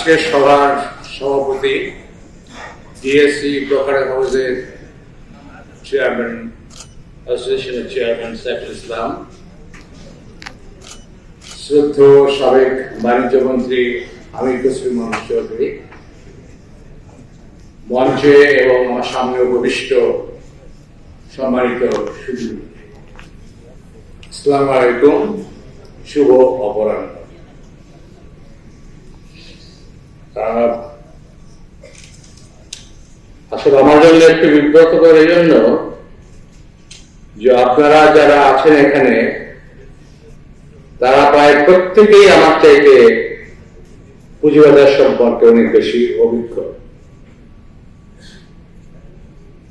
আজকের সভার সভাপতি, ডিএসসি ব্রোকারেজ হাউসের চেয়ারম্যান, অ্যাসোসিয়েশনের চেয়ারম্যান সাইফুল ইসলাম, শ্রদ্ধ সাবেক বাণিজ্য মন্ত্রী আমির খসরু মোহাম্মদ চৌধুরী, মঞ্চে এবং আমার সামনে উপবিষ্ট সম্মানিত সুদী আসসালামু আলাইকুম, শুভ অপরাহ্ন। আসলে আমার জন্য একটু বিব্রতকর এই জন্য যে আপনারা যারা আছেন এখানে, তারা প্রায় প্রত্যেকেই আমার চাইতে পুঁজিবাজার সম্পর্কে অনেক বেশি অভিজ্ঞ।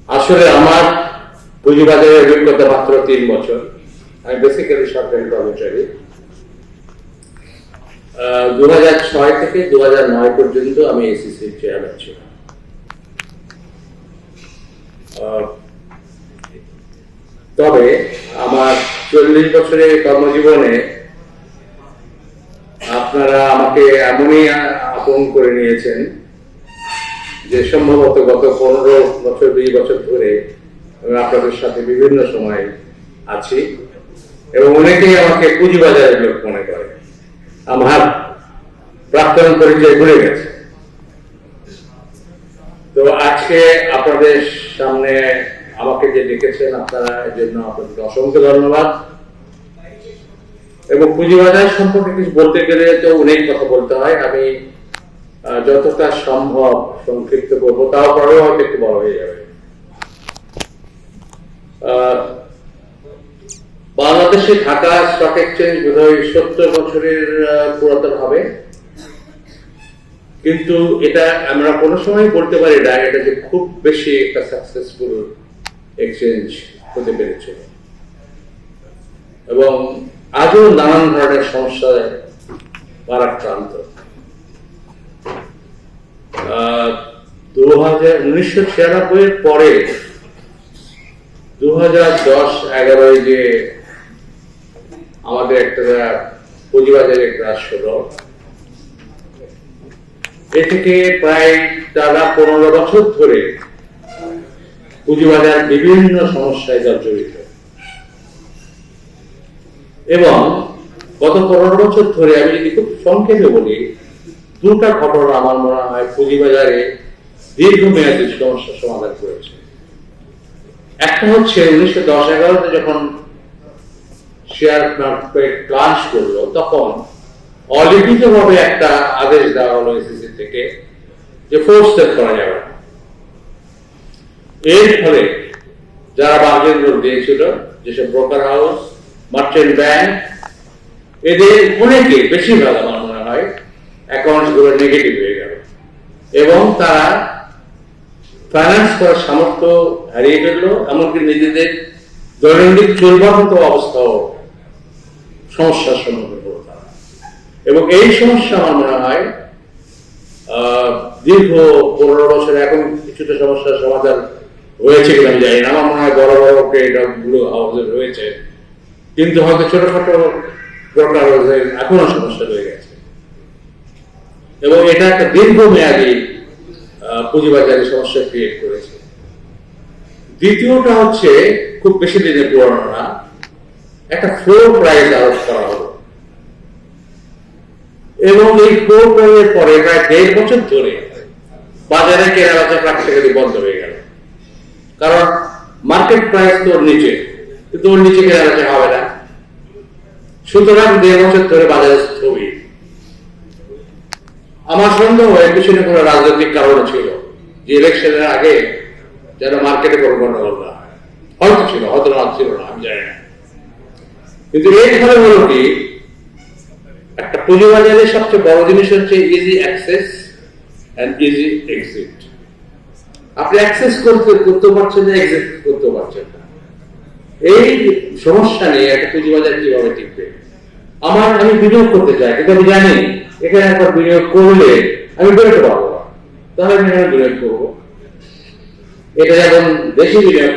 আসলে আমার পুঁজিবাজারের অভিজ্ঞতা মাত্র তিন বছর। আমি বেসিক্যালি সরকারি কর্মচারী। দু ছয় থেকে দু নয় পর্যন্ত আমি এসিসির চেয়ারম্যান ছিলাম। তবে আমার চল্লিশ বছরের কর্মজীবনে আপনারা আমাকে এমনই আপন করে নিয়েছেন যে সম্ভবত গত পনেরো বছর, দুই বছর ধরে আমি আপনাদের সাথে বিভিন্ন সময় আছি এবং অনেকেই আমাকে পুঁজিবাজারের লোক মনে করে। আমার প্রাক্তন পরিচয় ভুলে গেছে। তো আজকে আপনাদের সামনে আমাকে যে ডেকেছেন, আপনারা এর জন্য আপনাদেরকে অসংখ্য ধন্যবাদ। এবং পুঁজিবাজার সম্পর্কে কিছু বলতে গেলে তো অনেক কথা বলতে হয়। আমি যতটা সম্ভব সংক্ষিপ্ত করব, তাও পরেও হয়তো একটু বড় হয়ে যাবে। বাংলাদেশে ঢাকা স্টক এক্সচেঞ্জ বোধহয় সত্তর বছরের পুরাতন হবে। কিন্তু এটা আমরা কোনো সময় বলতে পারি না, এটা যে খুব বেশি একটা সাকসেসফুল এক্সচেঞ্জ হতে পেরেছে। এবং আজও নানান ধরনের সমস্যায় ভারাক্রান্ত দু হাজার উনিশশো ছিয়ানব্বই এর পরে দু হাজার দশ এগারোয় যে আমাদের একটা পুঁজিবাজারে ক্রাশ হলো। এ থেকে প্রায় টানা পনেরো বছর ধরে পুঁজিবাজার বিভিন্ন সমস্যায় জর্জরিত। এবং গত পনেরো বছর ধরে আমি যদি খুব সংক্ষেপে বলি, দুটা ঘটনা আমার মনে হয় পুঁজিবাজারে দীর্ঘমেয়াদী সমস্যা সমাধান করেছে। একটা হচ্ছে উনিশশো দশ এগারোতে যখন শেয়ার মার্কেট ক্লাস করল, তখন অলিখিত ভাবে একটা আদেশ দেওয়া হলো এসিসি থেকে যে ফোর্স সেট করা যাবে এর ফলে যারা মার্জিন লোন দিয়েছিল, যেসব ব্রোকার হাউস মার্চেন্ট ব্যাংক এদের অনেকে বেশিরভাগ আমার মনে হয় অ্যাকাউন্টসগুলো নেগেটিভ হয়ে গেল। এবং তারা ফাইন্যান্স করার সামর্থ্য হারিয়ে ফেলল, এমনকি নিজেদের দৈনন্দিন চলবার মতো অবস্থাও সমস্যার সম্মুখীন হলো তারা এবং এই সমস্যা আমার মনে হয় দীর্ঘ পনেরো বছর এখন কিছুটা সমস্যার সমাধান হয়েছে কিনা আমি জানি না। আমার মনে হয় বড় বড়গুলো হাউসে রয়েছে। কিন্তু হয়তো ছোটখাটো দরকার এখনও সমস্যা রয়ে গেছে। এবং এটা একটা দীর্ঘমেয়াদী পুঁজিবাজারে সমস্যা ক্রিয়েট করেছে। দ্বিতীয়টা হচ্ছে, খুব বেশি দিনের পুরনো না একটা ফ্লোর প্রাইস আরোপ করা হলো। এবং এই ফ্লোর প্রাইসের পরে প্রায় দেড় বছর ধরে বাজারে কেনাবেচা প্র্যাকটিক্যালি বন্ধ হয়ে গেল। কারণ মার্কেট প্রাইস তো ওর নিচে কিন্তু ওর নিচে কেনাবেচা হবে না। সুতরাং দেড় বছর ধরে বাজারে স্থবির। আমার সন্দেহ এর পিছনে কোনো রাজনৈতিক কারণ ছিল। যে ইলেকশনের আগে যেন মার্কেটে কোনো গন্ডগোল না হয়। হয়তো ছিল, হয়তো না, ছিল না, আমি জানি না। কিন্তু এর কি? একটা পুঁজিবাজারের সবচেয়ে বড় জিনিস হচ্ছে easy access and easy exit আপনি অ্যাক্সেস করতে করতে পারছেন না এক্সিট করতে পারছেন না। এই সমস্যা নিয়ে একটা পুঁজিবাজার কীভাবে টিকবে? আমার, আমি বিনিয়োগ করতে চাই, কিন্তু আমি জানি এখানে একবার বিনিয়োগ করলে আমি বেরোতে পারব তাহলে আমি এখানে বিনিয়োগ করব। এটা যেমন দেশি বিনিয়োগ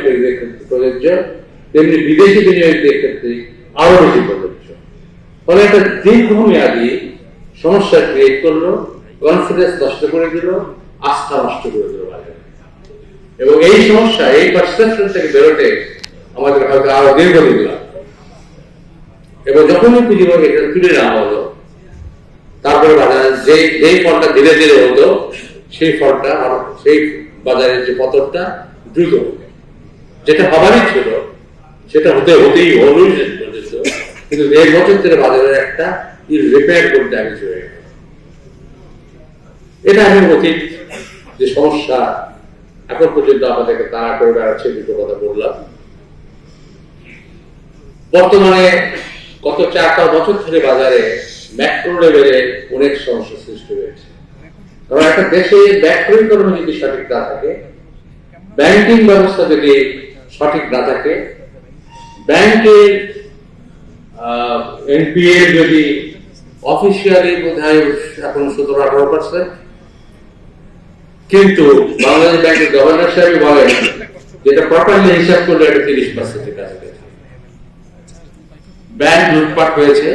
প্রযোজ্য, তেমনি বিদেশি বিনিয়োগদের ক্ষেত্রে আরও বেশি প্রযোজ্য ফলে একটা দীর্ঘমেয়াদী সমস্যা ক্রিয়েট করল কনফিডেন্স নষ্ট করে দিল, আস্থা নষ্ট করে দিল বাজারে এবং এই সমস্যা, এই পারসেপশন থেকে বেরোতে আমাদের হয়তো আরও দীর্ঘদিন লাগবে। এবং যখনই পুঁজিবাজার এটা তুলে নেওয়া হলো, তারপরে বাজারে যে যেই ফলটা ধীরে ধীরে হতো সেই ফলটা সেই বাজারের যে পতনটা দ্রুত হবে। যেটা হবারই ছিল, সেটা হতে, হতেই হলোই কিন্তু দেড় বছর ধরে একটা রিপেয়ার ড্যামেজ হয়ে গেল এটা অতীত যে সমস্যা এখন পর্যন্ত আমাদেরকে তাড়া করে বেড়াচ্ছে দুটো কথা বললাম। বর্তমানে গত চার পাঁচ বছর ধরে বাজারে ম্যাক্রো লেভেলে অনেক সমস্যা সৃষ্টি হয়েছে। কারণ একটা দেশে ম্যাক্রো ইকোনমি যদি সঠিক না থাকে ব্যাংকিং ব্যবস্থা যদি সঠিক না থাকে ব্যাংকের এনপিএ যদি অফিসিয়ালি বোধ হয় এখন সতেরো আঠারো পার্সেন্ট কিন্তু বাংলাদেশ ব্যাংকের গভর্নর সাহেব বলেন যেটা প্রপারলি হিসাব করলে এটা তিরিশ পার্সেন্টের কাছাকাছি। ব্যাংক লুটপাট হয়েছে।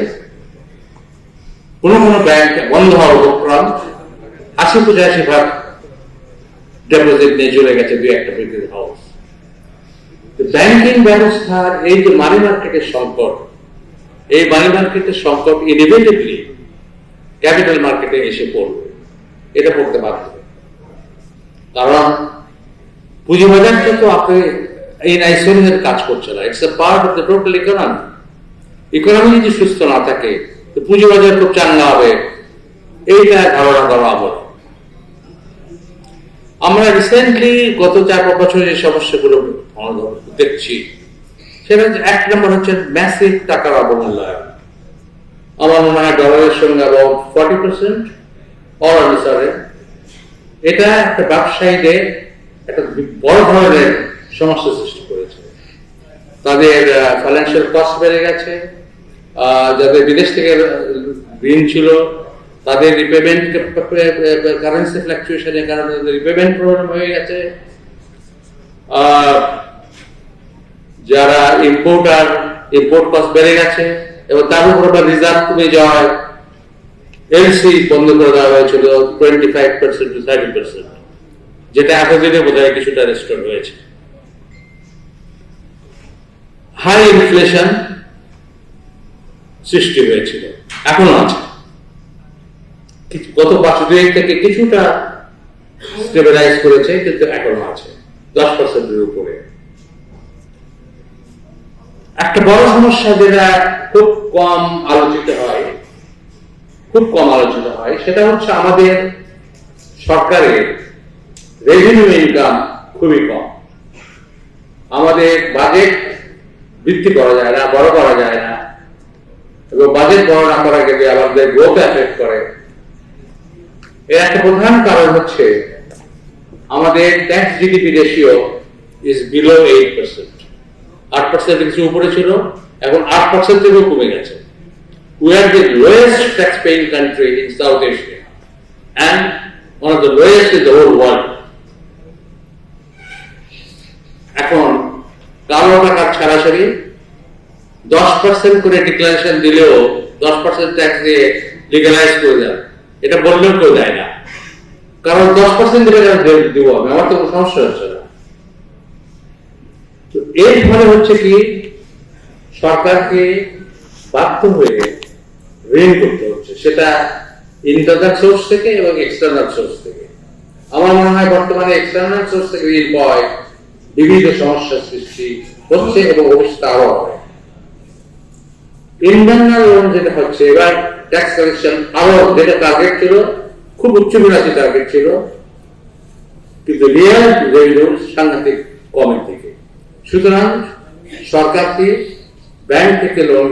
কোন কোন ব্যাংক বন্ধ হওয়ার উপক্রম আশি পঁচাশি ভাগ ডিপোজিট নিয়ে চলে গেছে, দুই একটা বিক্রির হাউস ব্যাংকিং ব্যবস্থার এই যে মানি মার্কেটের সংকট এই মানি মার্কেটের সংকট ইনিভেটিভলি ক্যাপিটাল মার্কেটে এসে পড়বে। এটা পড়তে বাধ্য। কারণ পুঁজিবাজারটা তো আপনি এই আইসোলেশন কাজ করছে না। It's a part of the total economy economy যদি সুস্থ না থাকে, তো পুঁজিবাজার খুব চাঙ্গা হবে এইটা ধারণা করা আমার আমরা রিসেন্টলি গত চার পাঁচ বছর এই সমস্যাগুলো দেখছি সেটা এক নম্বর হচ্ছে ম্যাসিভ টাকার অবমূল্যায়ন আমার মনে হয় ডলারের সঙ্গে অ্যাবাউট ফর্টি পার্সেন্ট অর অনুসারে এটা একটা ব্যবসায়ীদের একটা বড় ধরনের সমস্যা সৃষ্টি করেছে। তাদের ফাইন্যান্সিয়াল কস্ট বেড়ে গেছে। যাদের বিদেশ থেকে ঋণ ছিল, তাদের রিপেমেন্ট কারেন্সি ফ্ল্যাকচুয়েশনের কারণে রিপেমেন্ট প্রবলেম হয়ে গেছে। যারা ইম্পোর্টার ইম্পোর্ট কস্ট বেড়ে গেছে এবং তার উপর আবার রিজার্ভ কমে যাওয়ায় এলসি বন্ধ করে দেওয়া হয়েছিল twenty five percent to thirty percent যেটা এতদিনে বোধ হয় কিছুটা রেস্টোর হয়েছে। হাই ইনফ্লেশন সৃষ্টি হয়েছিল, এখনও আছে। গত পাঁচ দুই থেকে কিছুটা স্টেবিলাইজ করেছে, কিন্তু এখনও আছে, দশ পার্সেন্টের উপরে। একটা বড় সমস্যা যেটা খুব কম আলোচিত হয়, খুব কম আলোচিত হয়, সেটা হচ্ছে আমাদের সরকারের রেভিনিউ ইনকাম খুবই কম। আমাদের বাজেট বৃদ্ধি করা যায় না, বড় করা যায় না। এবং বাজেট বড় না করা গেলে আমাদের গ্রোথ এফেক্ট করে। এর একটা প্রধান কারণ হচ্ছে আমাদের tax GDP ratio is below eight percent আট পার্সেন্ট কিছু উপরে ছিল, এখন আট পার্সেন্ট থেকেও কমে গেছে। We are the lowest tax paying country in South Asia and one of the lowest in the whole world এখন কালো টাকা ছাড়াছাড়ি দশ পার্সেন্ট করে ডিক্লারেশন দিলেও দশ পার্সেন্ট ট্যাক্স দিয়ে লিগালাইজ করে দেন। এটা বললেও কেউ দেয় না। কারণ দশ পার্সেন্ট দিলে দিব আমি? আমার তো সমস্যা হচ্ছে না। তো এর ফলে হচ্ছে কি, সরকারকে বাধ্য হয়ে ঋণ করতে হচ্ছে। সেটা ইন্টারনাল সোর্স থেকে এবং এক্সটার্নাল সোর্স থেকে। আমার মনে হয় বর্তমানে এক্সটার্নাল সোর্স থেকে ঋণ বিবিধ সমস্যার সৃষ্টি হচ্ছে এবং ভবিষ্যতে আরও হবে। ইন্টারনাল লোন যেটা হচ্ছে, এবার ট্যাক্স কালেকশন আরও যেটা টার্গেট ছিল, খুব উচ্চ বিলাসী টার্গেট ছিল। কিন্তু রিয়াল রেভিনিউ সাংঘাতিক কমের দিকে সুতরাং সরকারকে ব্যাংক থেকে লোন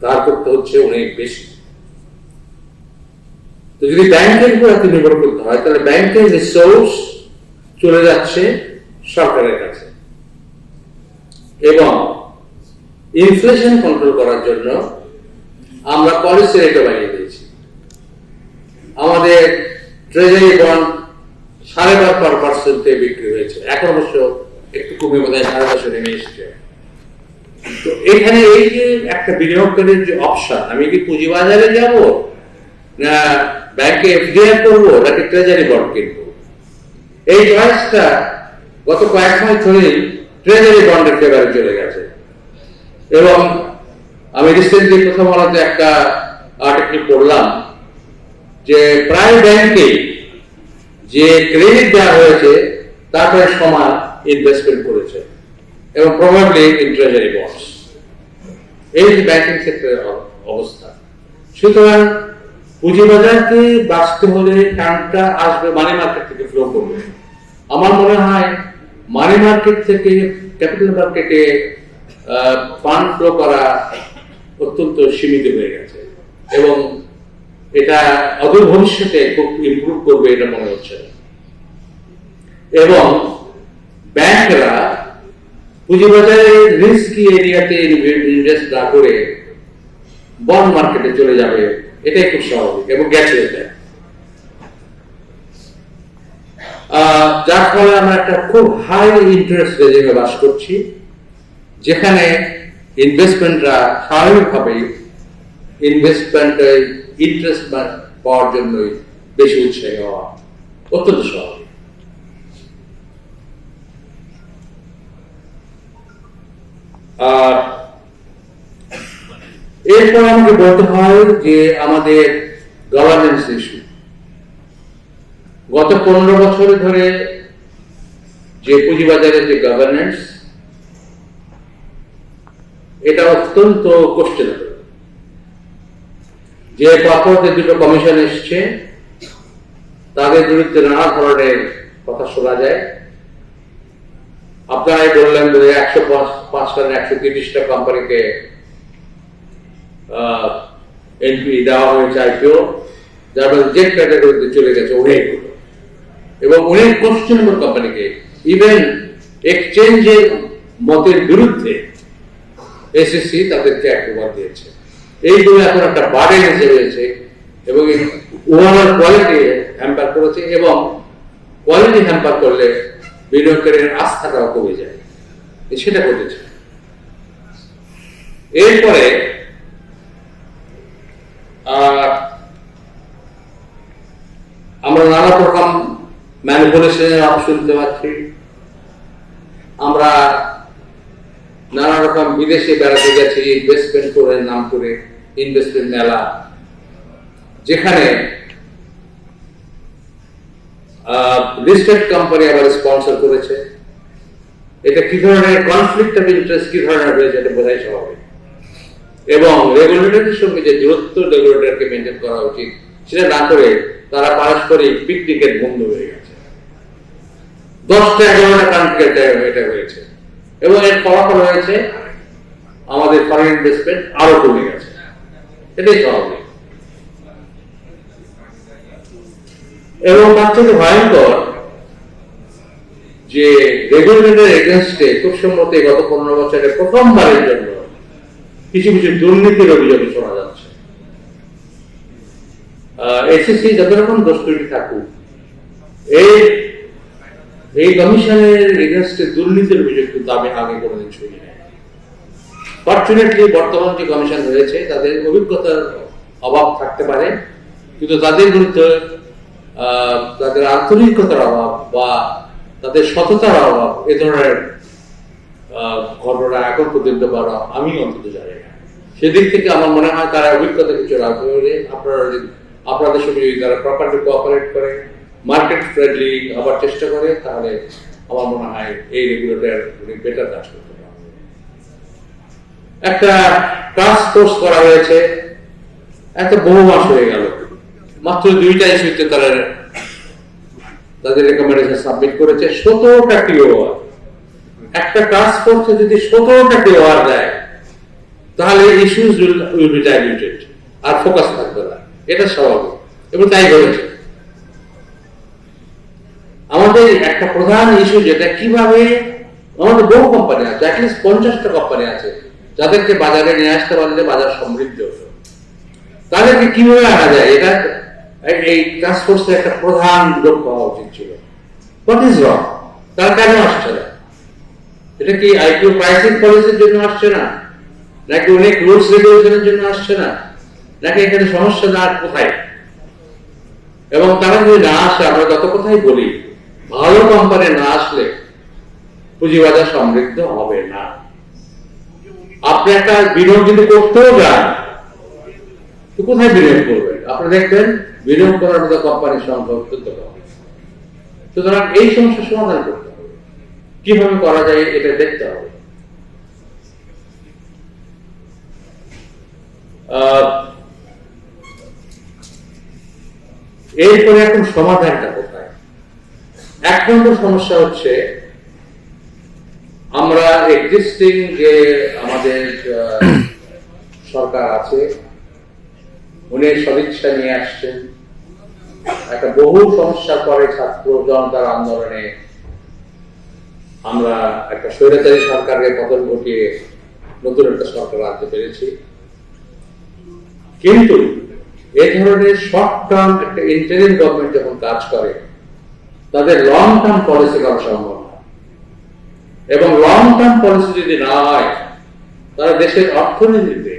ধার করতে হচ্ছে অনেক বেশি। তো যদি ব্যাংকের উপর এত নির্ভর করতে হয়, তাহলে ব্যাংকের রিসোর্স চলে যাচ্ছে সরকারের কাছে। এবং ইনফ্লেশন কন্ট্রোল করার জন্য আমরা পলিসি রেটও বাড়িয়ে দিয়েছি। আমাদের ট্রেজারি বন্ড সাড়ে পার পার্সেন্টে বিক্রি হয়েছে। এখন অবশ্য একটু কমে বোধ হয় সাড়ে পাঁচশো নেমে এসেছে। তো এখানে এই যে একটা বিনিয়োগকারীর যে অপশন আমি কি পুঁজিবাজারে যাব? না ব্যাংকে এফডিআর করব, নাকি ট্রেজারি বন্ড কিনবো? এই চয়েসটা গত কয়েক মাস ধরেই ট্রেজারি বন্ডের ফেভারে চলে গেছে। এবং আমি রিসেন্টলি প্রথম আলোতে একটা আর্টিকেল পড়লাম যে প্রায় ব্যাংকে যে ক্রেডিট দেওয়া হয়েছে তারপরে সমান ইনভেস্টমেন্ট করেছে এবং প্রবাবলি ইন ট্রেজারি বন্ডস এই ব্যাংকিং সেক্টরের অবস্থা। সুতরাং পুঁজিবাজারকে বাঁচতে হলে টানটা আসবে মানি মার্কেট থেকে ফ্লো করবে। আমার মনে হয় মানি মার্কেট থেকে ক্যাপিটাল মার্কেটে ফান্ড ফ্লো করা অত্যন্ত সীমিত হয়ে গেছে এবং এটা অদূর ভবিষ্যতে খুব ইমপ্রুভ করবে এটা মনে হচ্ছে এবং ব্যাংকরা পুঁজিবাজারে এরিয়াতে ইনভেস্ট না করে বন্ড মার্কেটে চলে যাবে, এটাই খুব স্বাভাবিক এবং গেছে এটা যার ফলে আমরা একটা খুব হাই ইন্টারেস্ট রেজিমে বাস করছি, যেখানে ইনভেস্টমেন্টরা স্বাভাবিকভাবেই ইনভেস্টমেন্ট ইন্টারেস্ট পাওয়ার জন্যই বেশি উৎসাহী হওয়া অত্যন্ত স্বাভাবিক। আর এরপর আমাকে বলতে হয় যে আমাদের গভর্নেন্স ইস্যু গত পনেরো বছর ধরে যে পুঁজিবাজারের যে গভর্নেন্স এটা অত্যন্ত কোশ্চেনেবল যে পরপরতে দুটো কমিশন এসছে, তাদের বিরুদ্ধে নানা ধরনের কথা শোনা যায়। আপনারাই বললেন যে একশো পাঁচটা একশো তিরিশটা কোম্পানিকে এনপি দেওয়া হয়েছে আইপিও, যার মধ্যে যে ক্যাটাগরিতে চলে গেছে অনেকগুলো। এবং অনেক কোশ্চেনেবল কোম্পানিকে ইভেন এক্সচেঞ্জের মতের বিরুদ্ধে এসএসসি তাদেরকে অ্যাপ্রুভাল দিয়েছে। এইগুলো এখন একটা বার্ডেন এসে রয়েছে এবং ওভারঅল কোয়ালিটি হ্যাম্পার করেছে, এবং কোয়ালিটি হ্যাম্পার করলে বিনিয়োগকারীর আস্থাটাও কমে যায়। সেটা ঘটেছে। এরপরে আমরা নানা রকম ম্যানিপুলেশনের অংশ শুনতে পাচ্ছি। আমরা নানা রকম বিদেশে বেড়াতে গেছি ইনভেস্টমেন্ট করে, নাম করে ইনভেস্টমেন্ট মেলা। যেখানে লিস্টেড কোম্পানি আবার স্পন্সর করেছে। এটা কি ধরনের কনফ্লিক্ট অফ ইন্টারেস্ট কি ধরনের হয়েছে এটা বোঝাই স্বাভাবিক। এবং রেগুলেটরের সঙ্গে যে দূরত্ব রেগুলেটরকে মেনটেন করা উচিত, সেটা না করে তারা পারস্পরিক পিকনিকের বন্ধু হয়ে গেছে। দশটা এগারোটা এটা হয়েছে। এবং এর ফলাফল হয়েছে, আমাদের ফরেন ইনভেস্টমেন্ট আরও কমে গেছে। এটাই স্বাভাবিক। এবং তার থেকে ভয়ঙ্কর যে রেগুলেটরের এগেনস্টে খুব সম্মত গত পনেরো বছরে প্রথমবারের জন্য কিছু কিছু দুর্নীতির অভিযোগ শোনা যাচ্ছে। এসএসসি যত রকম দোষ থাকুক এই এই কমিশনের এগেনস্টে দুর্নীতির অভিযোগ কিন্তু আমি আগে কোনোদিন শুনি নাই ফর্চুনেটলি বর্তমান যে কমিশন হয়েছে তাদের অভিজ্ঞতার অভাব থাকতে পারে, কিন্তু তাদের বিরুদ্ধে তাদের আন্তরিকতার অভাব বা তাদের সততার অভাব, এ ধরনের ঘটনা এখন পর্যন্ত বড় আমি অন্তত জানি না। সেদিক থেকে আমার মনে হয় তারা অভিজ্ঞতা কিছু রাখবে আপনারা আপনাদের সঙ্গে যদি তারা প্রপারলি কোঅপারেট করে মার্কেট ফ্রেন্ডলি হবার চেষ্টা করে, তাহলে আমার মনে হয় এই রেগুলেটর বেটার কাজ করতে পারবে একটা টাস্ক ফোর্স করা হয়েছে। একটা বহু মাস হয়ে গেল। মাত্র দুইটা ইস্যুতে তারা তাদের রেকমেন্ডেশন সাবমিট করেছে, সতেরোটা টিওআর একটা টাস্ক ফোর্সে যদি সতেরোটা টিওআর দেয়, তাহলে ইস্যুস উইল বি ডাইলিউটেড আর ফোকাস থাকবে না। এটা স্বাভাবিক। এবং তাই ঘটেছে। আমাদের একটা প্রধান ইস্যু যেটা কীভাবে আমাদের বহু কোম্পানি আছে অ্যাটলিস্ট পঞ্চাশটা কোম্পানি আছে, যাদেরকে বাজারে নিয়ে আসতে পারলে বাজার সমৃদ্ধ তাদেরকে কীভাবে আনা যায়, এটা এই- ট্রান্সপোর্টের একটা প্রধান লক্ষ্য হওয়া উচিত ছিল। হোয়াট ইজ রং তার কেন আসছে না। এটা কি প্রাইসিং পলিসির জন্য আসছে না? নাকি অনেক রুলস রেগুলেশনের জন্য আসছে না? নাকি এখানে সমস্যা না কোথায়? এবং তারা যদি না আসে, আমরা যত কথাই বলি? ভালো কোম্পানি না আসলে পুঁজিবাজার সমৃদ্ধ হবে না। আপনি একটা বিনিয়োগ যদি করতেও যান কোথায় বিনিয়োগ করবেন? আপনি দেখবেন, বিনিয়োগ করার মতো কোম্পানির সংখ্যা অত্যন্ত কম সুতরাং এই সমস্যার সমাধান করতে হবে। কীভাবে করা যায় এটা দেখতে হবে। এরপরে এখন সমাধানটা কোথায়? এক নম্বর সমস্যা হচ্ছে, আমরা এক্সিস্টিং যে আমাদের সরকার আছে উনি সদিচ্ছা নিয়ে আসছেন একটা বহু সমস্যার পরে ছাত্র জনতার আন্দোলনে আমরা একটা স্বৈরাচারী সরকারের পতন ঘটিয়ে নতুন একটা সরকার আনতে পেরেছি। কিন্তু এই ধরনের শর্ট টার্ম একটা ইন্টারিম গভর্নমেন্ট যখন কাজ করে, তাদের লং টার্ম পলিসি করা সম্ভব না। এবং লং টার্ম পলিসি যদি না হয়, তারা দেশের অর্থনীতিতে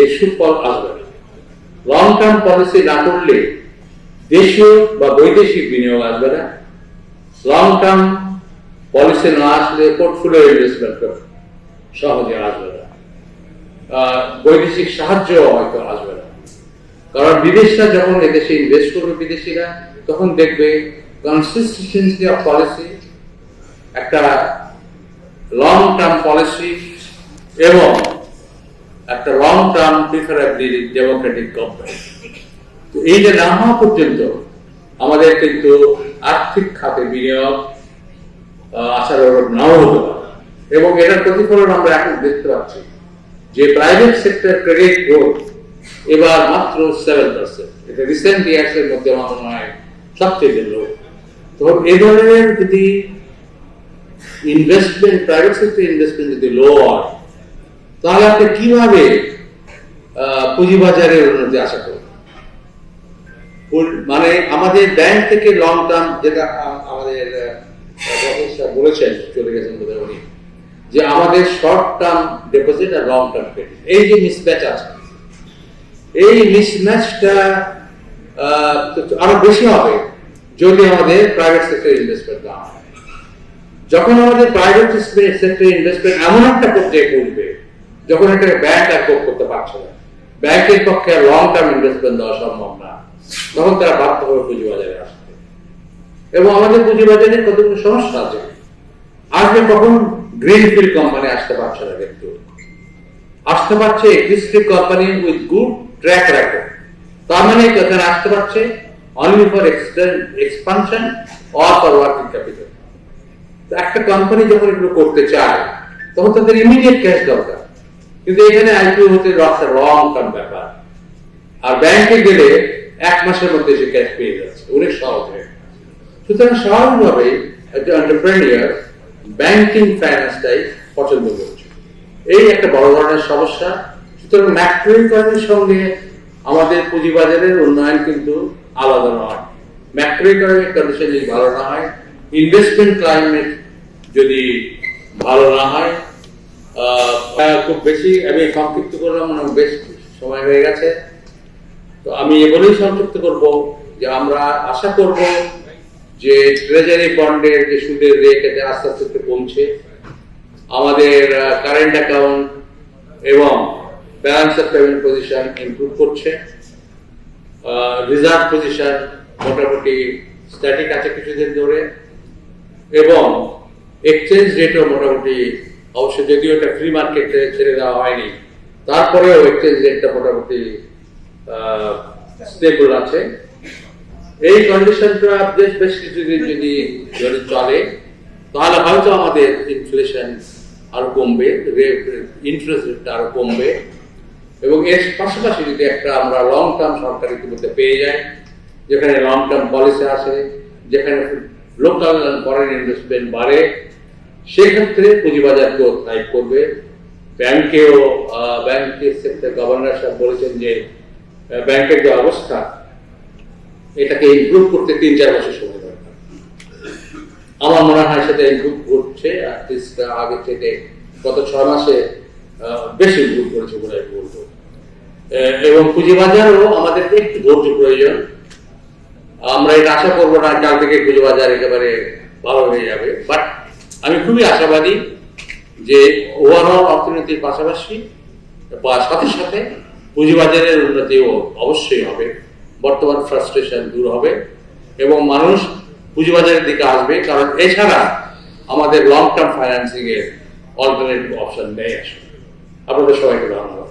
এর সুফল আসবে লং টার্ম পলিসি না করলে দেশীয় বা বৈদেশিক বিনিয়োগ আসবে না। লং টার্ম পলিসি না আসলে পোর্টফোলিও ইনভেস্টমেন্ট সহজে আসবে না। বৈদেশিক সাহায্য হয়তো আসবে না। কারণ বিদেশিরা যখন এদেশে ইনভেস্ট করবে বিদেশিরা, তখন দেখবে কনসিস্টেন্সি অফ পলিসি একটা লং টার্ম পলিসি এবং একটা long term preferably democratic government তো এই যে না হওয়া পর্যন্ত আমাদের কিন্তু আর্থিক খাতে বিনিয়োগ আসার ওপর নাও হতে পারে। এবং এটার প্রতিফলন আমরা এখন দেখতে পাচ্ছি যে প্রাইভেট সেক্টর ক্রেডিট গ্রোথ এবার মাত্র সেভেন পার্সেন্ট এটা রিসেন্ট ইয়ার্স এর মধ্যে আমার মনে হয় সবচেয়ে লো তো এ ধরনের যদি ইনভেস্টমেন্ট প্রাইভেট সেক্টর ইনভেস্টমেন্ট যদি লো হয় তাহলে আপনি কীভাবে পুঁজিবাজারের উন্নতি আশা করবেন? মানে আমাদের ব্যাংক থেকে লং টার্ম যেটা আমাদের বলেছেন, চলে গেছেন বোধহয় উনি, যে আমাদের শর্ট টার্ম ডিপোজিট আর লং টার্ম ক্রেডিট এই যে মিসম্যাচ আছে, এই মিসম্যাচটা আরও বেশি হবে যদি আমাদের প্রাইভেট সেক্টর ইনভেস্টমেন্ট না যখন আমাদের প্রাইভেট সেক্টর ইনভেস্টমেন্ট এমন একটা পর্যায়ে পৌঁছবে যখন একটা ব্যাংক আর কোপ করতে পারছে না। ব্যাংকের পক্ষে লং টার্ম ইনভেস্টমেন্ট দেওয়া সম্ভব না। তখন তারা বাধ্য হবে পুঁজিবাজারে আসবে। এবং আমাদের পুঁজিবাজারে কতগুলো সমস্যা আছে। আসবে কখন গ্রিনফিল্ড কোম্পানি আসতে পারছে না কিন্তু। আসতে পারছে company with good track record তার মানে এখানে আসতে পারছে only for expansion or for working capital একটা কোম্পানি যখন এগুলো করতে চায়, তখন তাদের ইমিডিয়েট ক্যাশ দরকার। কিন্তু এখানে আইপিও হতে রাস্তা লং টার্ম ব্যাপার। আর ব্যাংকে গেলে এক মাসের মধ্যে সে ক্যাশ পেয়ে যাচ্ছে। অনেক সহজ হয়ে সুতরাং স্বাভাবিকভাবে একটা এন্টারপ্রেনিয়ার ব্যাংকিং ফাইন্যান্সটাই পছন্দ করছে। এই একটা বড় ধরনের সমস্যা। সুতরাং ম্যাক্রো ইকোনমির সঙ্গে আমাদের পুঁজিবাজারের উন্নয়ন কিন্তু আলাদা নয়। ম্যাক্রো ইকোনমিক কন্ডিশন যদি ভালো না হয় ইনভেস্টমেন্ট ক্লাইমেট যদি ভালো না হয় খুব বেশি, আমি সংক্ষিপ্ত করলাম অনেক বেশ সময় হয়ে গেছে। তো আমি এ বলেই সংযুক্ত করব, যে আমরা আশা করব যে ট্রেজারি বন্ডের যে সুদের রেট এটা আস্তে আস্তে কমছে। আমাদের কারেন্ট অ্যাকাউন্ট এবং balance of payment position improve করছে। রিজার্ভ পজিশন মোটামুটি স্ট্যাটিক আছে কিছুদিন ধরে। এবং এক্সচেঞ্জ রেটও মোটামুটি অবশ্য যদিও এটা ফ্রি মার্কেটে ছেড়ে দেওয়া হয়নি, তারপরেও এক্সচেঞ্জ রেটটা মোটামুটি স্টেবল আছে। এই কন্ডিশনটা বেশ বেশ কিছুদিন যদি যদি চলে, তাহলে হয়তো আমাদের ইনফ্লেশন আরও কমবে ইন্টারেস্ট রেটটা আরও কমবে। এবং এর পাশাপাশি যদি একটা আমরা লং টার্ম সরকার ইতিমধ্যে পেয়ে যাই, যেখানে লং টার্ম পলিসি আছে, যেখানে লোকাল ফরেন ইনভেস্টমেন্ট বাড়ে সেক্ষেত্রে পুঁজিবাজারকেও থ্রাইভ করবে। ব্যাংকেও ব্যাংকের সেক্টর গভর্নর সাহেব বলেছেন যে ব্যাংকের যে অবস্থা, এটাকে ইমপ্রুভ করতে তিন, চার বছর সময় দরকার আমার মনে হয় সেটা ইমপ্রুভ করছে অ্যাটলিস্ট আগে থেকে গত ছয় মাসে বেশি ইমপ্রুভ করেছে বলে আমি বলব। এবং পুঁজিবাজারও আমাদেরকে একটু ধৈর্য প্রয়োজন। আমরা এটা আশা করব না কাল থেকে পুঁজিবাজার একেবারে ভালো হয়ে যাবে। বাট আমি খুবই আশাবাদী যে ওভারঅল অর্থনীতির পাশাপাশি বা সাথে সাথে পুঁজিবাজারের উন্নতিও অবশ্যই হবে। বর্তমান ফ্রাস্ট্রেশন দূর হবে এবং মানুষ পুঁজিবাজারের দিকে আসবে কারণ এছাড়া আমাদের লং টার্ম ফাইন্যান্সিং এর অল্টারনেটিভ অপশন নেই আসলে। আপনাদের সবাইকে ধন্যবাদ।